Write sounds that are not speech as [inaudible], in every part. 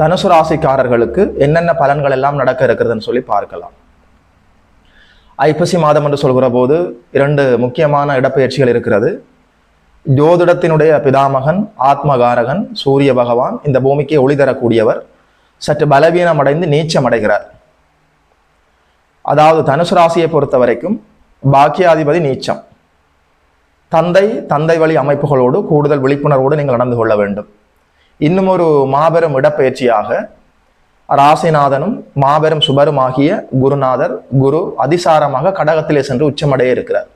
தனுசு ராசிக்காரர்களுக்கு என்னென்ன பலன்கள் எல்லாம் நடக்க இருக்கிறதுன்னு சொல்லி பார்க்கலாம். ஐப்பசி மாதம் என்று சொல்கிற போது இரண்டு முக்கியமான இடப்பெயர்ச்சிகள் இருக்கிறது. ஜோதிடத்தினுடைய பிதாமகன் ஆத்மகாரகன் சூரிய பகவான் இந்த பூமிக்கு ஒளி தரக்கூடியவர் சற்று பலவீனம் அடைந்து நீச்சம் அடைகிறார் அதாவது தனுசு ராசியை பொறுத்த வரைக்கும் பாக்கியாதிபதி நீச்சம். தந்தை தந்தை வழி அமைப்புகளோடு கூடுதல் விழிப்புணர்வோடு நீங்கள் நடந்து கொள்ள வேண்டும். இன்னும் ஒரு மாபெரும் இடப்பெயர்ச்சியாக ராசிநாதனும் மாபெரும் சுபரும் ஆகிய குருநாதர் குரு அதிசாரமாக கடகத்திலே சென்று உச்சமடைய இருக்கிறார்.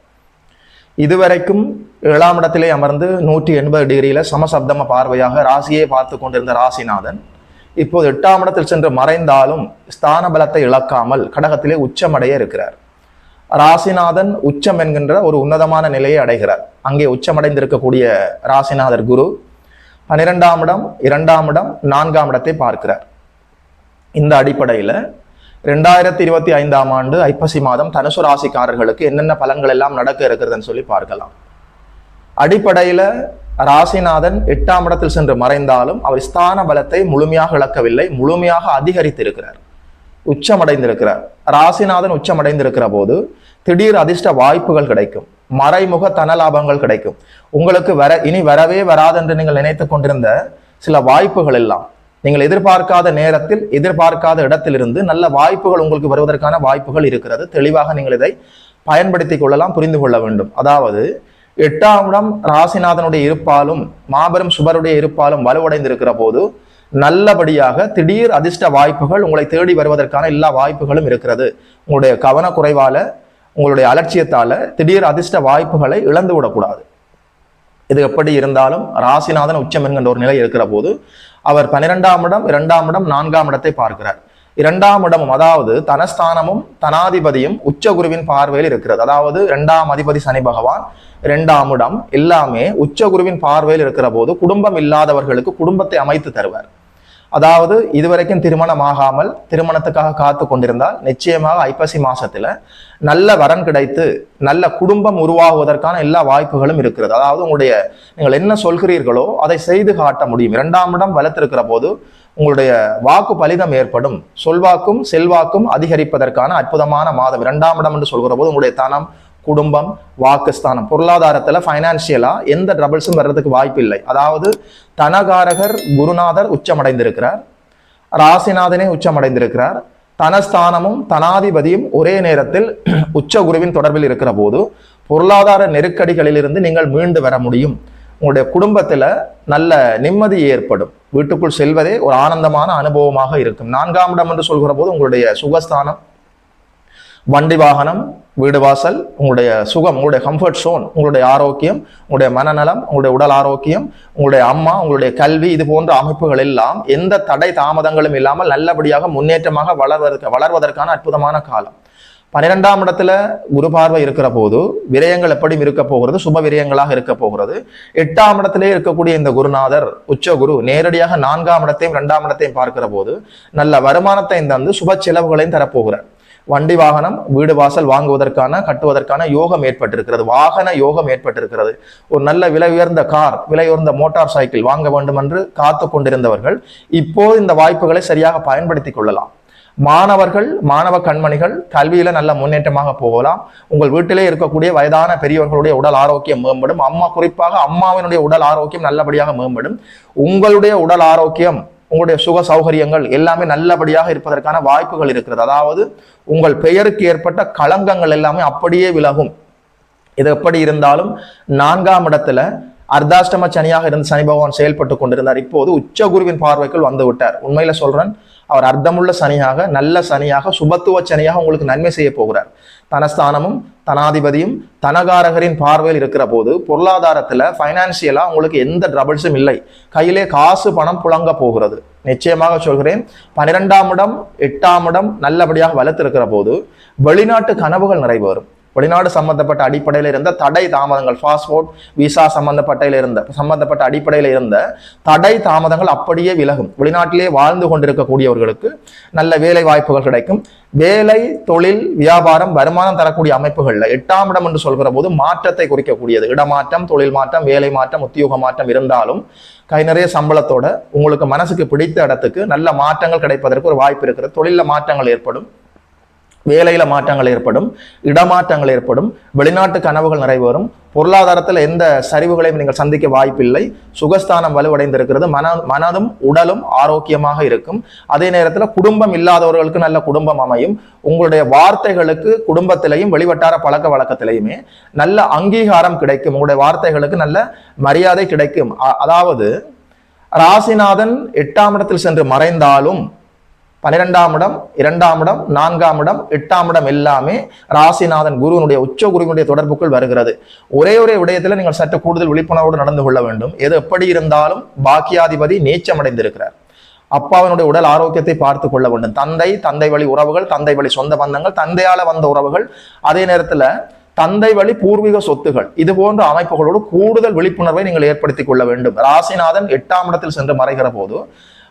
இதுவரைக்கும் ஏழாம் இடத்திலே அமர்ந்து நூற்றி எண்பது டிகிரியில சமசப்தம பார்வையாக ராசியை பார்த்து கொண்டிருந்த ராசிநாதன் இப்போது எட்டாம் இடத்தில் சென்று மறைந்தாலும் ஸ்தான பலத்தை இழக்காமல் கடகத்திலே உச்சமடைய இருக்கிறார். ராசிநாதன் உச்சம் என்கின்ற ஒரு உன்னதமான நிலையை அடைகிறார். அங்கே உச்சமடைந்திருக்கக்கூடிய ராசிநாதர் குரு பன்னிரெண்டாம் இடம் இரண்டாம் இடம் நான்காம் இடத்தை பார்க்கிறார். இந்த அடிப்படையில் ரெண்டாயிரத்தி இருபத்தி ஐந்தாம் ஆண்டு ஐப்பசி மாதம் தனுசு ராசிக்காரர்களுக்கு என்னென்ன பலன்கள் எல்லாம் நடக்க இருக்கிறதுன்னு சொல்லி பார்க்கலாம். அடிப்படையில் ராசிநாதன் எட்டாம் இடத்தில் சென்று மறைந்தாலும் அவர் ஸ்தான பலத்தை முழுமையாக இழக்கவில்லை முழுமையாக அதிகரித்திருக்கிறார். உச்சமடைந்திருக்கிறார். ராசிநாதன் உச்சமடைந்திருக்கிற போது திடீர் அதிர்ஷ்ட வாய்ப்புகள் கிடைக்கும். மறைமுக தனலாபங்கள் கிடைக்கும். உங்களுக்கு வர இனி வரவே வராது என்று நீங்கள் நினைத்து கொண்டிருந்த சில வாய்ப்புகள் எல்லாம் நீங்கள் எதிர்பார்க்காத நேரத்தில் எதிர்பார்க்காத இடத்திலிருந்து நல்ல வாய்ப்புகள் உங்களுக்கு வருவதற்கான வாய்ப்புகள் இருக்கிறது. தெளிவாக நீங்கள் இதை பயன்படுத்திக் கொள்ளலாம் புரிந்து கொள்ள வேண்டும். அதாவது எட்டாம் இடம் ராசிநாதனுடைய இருப்பாலும் மாபெரும் சுபருடைய இருப்பாலும் வலுவடைந்திருக்கிற போது நல்லபடியாக திடீர் அதிர்ஷ்ட வாய்ப்புகள் உங்களை தேடி வருவதற்கான எல்லா வாய்ப்புகளும் இருக்கிறது. உங்களுடைய கவனக்குறைவால உங்களுடைய அலட்சியத்தால் திடீர் அதிர்ஷ்ட வாய்ப்புகளை இழந்து விடக்கூடாது. இது எப்படி இருந்தாலும் ராசிநாதன் உச்சம் என்கின்ற ஒரு நிலை இருக்கிற போது அவர் பன்னிரெண்டாம் இடம் இரண்டாம் இடம் நான்காம் இடத்தை பார்க்கிறார். இரண்டாம் இடமும் அதாவது தனஸ்தானமும் தனாதிபதியும் உச்ச குருவின் பார்வையில் இருக்கிறது. அதாவது இரண்டாம் அதிபதி சனி பகவான் இரண்டாம் இடம் எல்லாமே உச்ச குருவின் பார்வையில் இருக்கிற போது குடும்பம் இல்லாதவர்களுக்கு குடும்பத்தை அமைத்து தருவார். அதாவது இதுவரைக்கும் திருமணம் ஆகாமல் திருமணத்துக்காக காத்து கொண்டிருந்தால் நிச்சயமாக ஐப்பசி மாசத்துல நல்ல வரன் கிடைத்து நல்ல குடும்பம் உருவாகுவதற்கான எல்லா வாய்ப்புகளும் இருக்கிறது. அதாவது உங்களுடைய நீங்கள் என்ன சொல்கிறீர்களோ அதை செய்து காட்ட முடியும். இரண்டாம் இடம் வளர்த்திருக்கிற போது உங்களுடைய வாக்கு பலிதம் ஏற்படும். சொல்வாக்கும் செல்வாக்கும் அதிகரிப்பதற்கான அற்புதமான மாதம். இரண்டாம் இடம் என்று சொல்கிற போது உங்களுடைய தனம் குடும்பம் வாக்குஸ்தானம் பொருளாதாரத்தில் ஃபைனான்சியலாக எந்த ட்ரபிள்ஸும் வர்றதுக்கு வாய்ப்பு இல்லை. அதாவது தனகாரகர் குருநாதர் உச்சமடைந்திருக்கிறார். ராசிநாதனே உச்சமடைந்திருக்கிறார். தனஸ்தானமும் தனாதிபதியும் ஒரே நேரத்தில் [clears throat] உச்ச குருவின் தொடர்பில் இருக்கிற போது பொருளாதார நெருக்கடிகளிலிருந்து நீங்கள் மீண்டு வர முடியும். உங்களுடைய குடும்பத்தில் நல்ல நிம்மதி ஏற்படும். வீட்டுக்குள் செல்வதே ஒரு ஆனந்தமான அனுபவமாக இருக்கும். நான்காம் இடம் என்று சொல்கிற போது உங்களுடைய சுகஸ்தானம் வண்டி வாகனம் வீடு வாசல் உங்களுடைய சுகம் உங்களுடைய கம்ஃபர்ட் சோன் உங்களுடைய ஆரோக்கியம் உங்களுடைய மனநலம் உங்களுடைய உடல் ஆரோக்கியம் உங்களுடைய அம்மா உங்களுடைய கல்வி இது போன்ற அமைப்புகள் எல்லாம் எந்த தடை தாமதங்களும் இல்லாமல் நல்லபடியாக முன்னேற்றமாக வளர்வதற்கு வளர்வதற்கான அற்புதமான காலம். பன்னிரெண்டாம் இடத்துல குரு பார்வை இருக்கிற போது விரயங்கள் எப்படி இருக்க போகிறது? சுப விரயங்களாக இருக்க போகிறது. எட்டாம் இடத்திலே இருக்கக்கூடிய இந்த குருநாதர் உச்ச குரு நேரடியாக நான்காம் இடத்தையும் இரண்டாம் இடத்தையும் பார்க்கிற போது நல்ல வருமானத்தை தந்து சுப செலவுகளையும் தரப்போகிறார். வண்டி வாகனம் வீடு வாசல் வாங்குவதற்கான கட்டுவதற்கான யோகம் ஏற்பட்டிருக்கிறது. வாகன யோகம் ஏற்பட்டிருக்கிறது. ஒரு நல்ல விலை உயர்ந்த கார் விலை உயர்ந்த மோட்டார் சைக்கிள் வாங்க வேண்டும் என்று காத்து கொண்டிருந்தவர்கள் இப்போது இந்த வாய்ப்புகளை சரியாக பயன்படுத்திக் கொள்ளலாம். மாணவர்கள் மாணவ கண்மணிகள் கல்வியில நல்ல முன்னேற்றமாக போகலாம். உங்கள் வீட்டிலே இருக்கக்கூடிய வயதான பெரியவர்களுடைய உடல் ஆரோக்கியம் மேம்படும். அம்மா குறிப்பாக அம்மாவினுடைய உடல் ஆரோக்கியம் நல்லபடியாக மேம்படும். உங்களுடைய உடல் ஆரோக்கியம் உங்களுடைய சுக சௌகரியங்கள் எல்லாமே நல்லபடியாக இருப்பதற்கான வாய்ப்புகள் இருக்கிறது. அதாவது உங்கள் பெயருக்கு ஏற்பட்ட களங்கங்கள் எல்லாமே அப்படியே விலகும். இது எப்படி இருந்தாலும் நான்காம் இடத்துல அர்த்தாஷ்டம சனியாக இருந்து சனி பகவான் செயல்பட்டு கொண்டிருந்தார். இப்போது உச்ச குருவின் பார்வைக்குள் வந்து விட்டார். உண்மையில சொல்றேன் அவர் அர்த்தமுள்ள சனியாக நல்ல சனியாக சுபத்துவ சனியாக உங்களுக்கு நன்மை செய்ய போகிறார். தனஸ்தானமும் தனாதிபதியும் தனகாரகரின் பார்வையில் இருக்கிற போது பொருளாதாரத்தில் ஃபைனான்சியலாக உங்களுக்கு எந்த ட்ரபிள்ஸும் இல்லை. கையிலே காசு பணம் புழங்க போகிறது. நிச்சயமாக சொல்கிறேன் பன்னிரெண்டாம் இடம் எட்டாம் இடம் நல்லபடியாக வளர்த்திருக்கிற போது வெளிநாட்டு கனவுகள் நிறைவேறும். வெளிநாடு சம்பந்தப்பட்ட அடிப்படையில் இருந்த தடை தாமதங்கள் பாஸ்போர்ட் விசா சம்பந்தப்பட்டையில் இருந்த சம்பந்தப்பட்ட அடிப்படையில் இருந்த தடை தாமதங்கள் அப்படியே விலகும். வெளிநாட்டிலே வாழ்ந்து கொண்டிருக்கக்கூடியவர்களுக்கு நல்ல வேலை வாய்ப்புகள் கிடைக்கும். வேலை தொழில் வியாபாரம் வருமானம் தரக்கூடிய அமைப்புகளில் எட்டாம் இடம் என்று சொல்கிற போது மாற்றத்தை குறிக்கக்கூடியது. இடமாற்றம் தொழில் மாற்றம் வேலை மாற்றம் உத்தியோக மாற்றம் இருந்தாலும் கை நிறைய சம்பளத்தோட உங்களுக்கு மனசுக்கு பிடித்த இடத்துக்கு நல்ல மாற்றங்கள் கிடைப்பதற்கு ஒரு வாய்ப்பு இருக்கிறது. தொழிலில் மாற்றங்கள் ஏற்படும். வேலையில் மாற்றங்கள் ஏற்படும் இடமாற்றங்கள் ஏற்படும் வெளிநாட்டு கனவுகள் நிறைவேறும் பொருளாதாரத்தில் எந்த சரிவுகளையும் நீங்கள் சந்திக்க வாய்ப்பில்லை. சுகஸ்தானம் வலுவடைந்திருக்கிறது. மன மனதும் உடலும் ஆரோக்கியமாக இருக்கும். அதே நேரத்தில் குடும்பம் இல்லாதவர்களுக்கு நல்ல குடும்பம் அமையும். உங்களுடைய வார்த்தைகளுக்கு குடும்பத்திலையும் வெளிவட்டார பழக்க வழக்கத்திலையுமே நல்ல அங்கீகாரம் கிடைக்கும். உங்களுடைய வார்த்தைகளுக்கு நல்ல மரியாதை கிடைக்கும். அதாவது ராசிநாதன் எட்டாம் இடத்தில் சென்று மறைந்தாலும் பன்னிரெண்டாம் இடம் இரண்டாம் இடம் நான்காம் இடம் எட்டாம் இடம் எல்லாமே ராசிநாதன் குருவினுடைய உச்ச குருவினுடைய தொடர்புக்குள் வருகிறது. ஒரே ஒரே விடயத்தில் நீங்கள் சற்று கூடுதல் விழிப்புணர்வோடு நடந்து கொள்ள வேண்டும். எது எப்படி இருந்தாலும் பாக்கியாதிபதி நீச்சம் அடைந்திருக்கிறார் அப்பாவினுடைய உடல் ஆரோக்கியத்தை பார்த்து கொள்ள வேண்டும். தந்தை தந்தை வழி உறவுகள் தந்தை வழி சொந்த பந்தங்கள் தந்தையால வந்த உறவுகள் அதே நேரத்தில் தந்தை வழி பூர்வீக சொத்துகள் இது போன்ற அமைப்புகளோடு கூடுதல் விழிப்புணர்வை நீங்கள் ஏற்படுத்திக் கொள்ள வேண்டும். ராசிநாதன் எட்டாம் இடத்தில் சென்று மறைகிற போது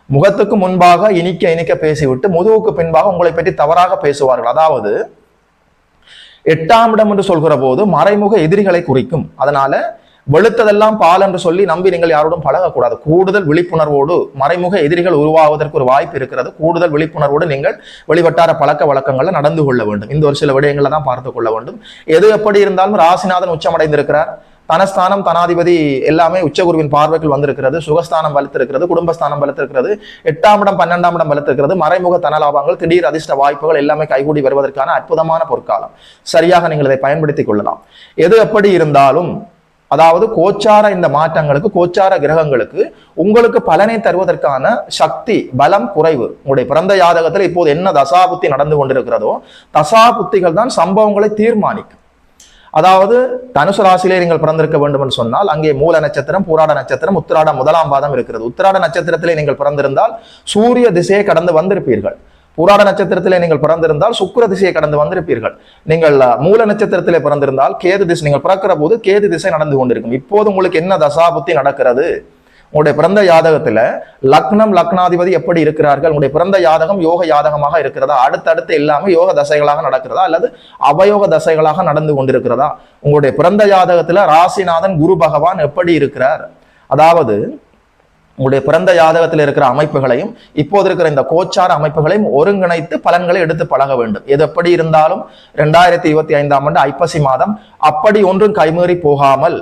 முகத்துக்கு முன்பாக இனிக்க இனிக்க பேசிவிட்டு முதுகுக்கு பின்பாக உங்களை பற்றி தவறாக பேசுவார்கள். அதாவது எட்டாம் இடம் என்று சொல்கிற போது மறைமுக எதிரிகளை குறிக்கும். அதனால வெளுத்ததெல்லாம் பால் என்று சொல்லி நம்பி நீங்கள் யாரோடும் பழகக்கூடாது. கூடுதல் விழிப்புணர்வோடு மறைமுக எதிரிகள் உருவாவதற்கு ஒரு வாய்ப்பு இருக்கிறது. கூடுதல் விழிப்புணர்வோடு நீங்கள் வெளிவட்டார பழக்க வழக்கங்களில் நடந்து கொள்ள வேண்டும். இந்த ஒரு சில விடயங்களை தான் பார்த்து கொள்ள வேண்டும். எது எப்படி இருந்தாலும் ராசிநாதன் உச்சமடைந்திருக்கிறார். தனஸ்தானம் தனாதிபதி எல்லாமே உச்சகுருவின் பார்வைகள் வந்திருக்கிறது. சுகஸ்தானம் வலுத்திருக்கிறது குடும்பஸ்தானம் வலுத்திருக்கிறது எட்டாம் இடம் பன்னெண்டாம் இடம் வலுத்திருக்கிறது. மறைமுக தனலாபங்கள் திடீர் அதிர்ஷ்ட வாய்ப்புகள் எல்லாமே கைகூடி வருவதற்கான அற்புதமான பொற்காலம். சரியாக நீங்கள் இதை பயன்படுத்திக் கொள்ளலாம். எது எப்படி இருந்தாலும் அதாவது கோச்சார இந்த மாற்றங்களுக்கு கோச்சார கிரகங்களுக்கு உங்களுக்கு பலனை தருவதற்கான சக்தி பலம் குறைவு. உங்களுடைய பிறந்த யாதகத்தில் இப்போது என்ன தசாபுத்தி நடந்து கொண்டிருக்கிறதோ தசாபுத்திகள் தான் சம்பவங்களை தீர்மானிக்கும். அதாவது தனுசு ராசியிலே நீங்கள் பிறந்திருக்க வேண்டும் என்று சொன்னால் அங்கே மூல நட்சத்திரம் பூராட நட்சத்திரம் உத்திராட முதலாம் பாதம் இருக்கிறது. உத்திராட நட்சத்திரத்திலே நீங்கள் பிறந்திருந்தால் சூரிய திசையை கடந்து வந்திருப்பீர்கள். பூராட நட்சத்திரத்திலே நீங்கள் பிறந்திருந்தால் சுக்கர திசையை கடந்து வந்திருப்பீர்கள். நீங்கள் மூல நட்சத்திரத்திலே பிறந்திருந்தால் கேது திசை நீங்கள் பிறக்கிற போது கேது திசை நடந்து கொண்டிருக்கும். இப்போது உங்களுக்கு என்ன தசாபுத்தி நடக்கிறது? உங்களுடைய பிறந்த யாதகத்துல லக்னம் லக்னாதிபதி எப்படி இருக்கிறார்கள்? உங்களுடைய பிறந்த யாதகம் யோக யாதகமாக இருக்கிறதா? அடுத்தடுத்து எல்லாமே யோக தசைகளாக நடக்கிறதா? அல்லது அவயோக தசைகளாக நடந்து கொண்டிருக்கிறதா? உங்களுடைய பிறந்த யாதகத்துல ராசிநாதன் குரு பகவான் எப்படி இருக்கிறார்? அதாவது உங்களுடைய பிறந்த யாதகத்தில் இருக்கிற அமைப்புகளையும் இப்போது இருக்கிற இந்த கோச்சார அமைப்புகளையும் ஒருங்கிணைத்து பலன்களை எடுத்து பழக வேண்டும். எது எப்படி இருந்தாலும் ரெண்டாயிரத்தி இருபத்தி ஐந்தாம் ஆண்டு ஐப்பசி மாதம் அப்படி ஒன்றும் கைமீறி போகாமல்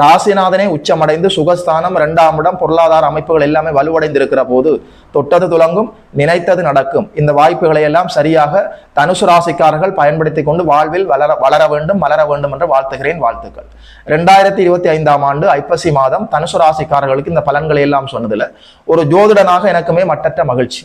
ராசிநாதனே உச்சமடைந்து சுகஸ்தானம் இரண்டாம் இடம் பொருளாதார அமைப்புகள் எல்லாமே வலுவடைந்து இருக்கிற போது தொட்டது துலங்கும் நினைத்தது நடக்கும். இந்த வாய்ப்புகளை எல்லாம் சரியாக தனுசு ராசிக்காரர்கள் பயன்படுத்தி கொண்டு வாழ்வில் வளர வளர வேண்டும் மலர வேண்டும் என்று வாழ்த்துகிறேன் வாழ்த்துக்கள். ரெண்டாயிரத்தி இருபத்தி ஐந்தாம் ஆண்டு ஐப்பசி மாதம் தனுசு ராசிக்காரர்களுக்கு இந்த பலன்களை எல்லாம் சொன்னதில் ஒரு ஜோதிடனாக எனக்குமே மட்டற்ற மகிழ்ச்சி.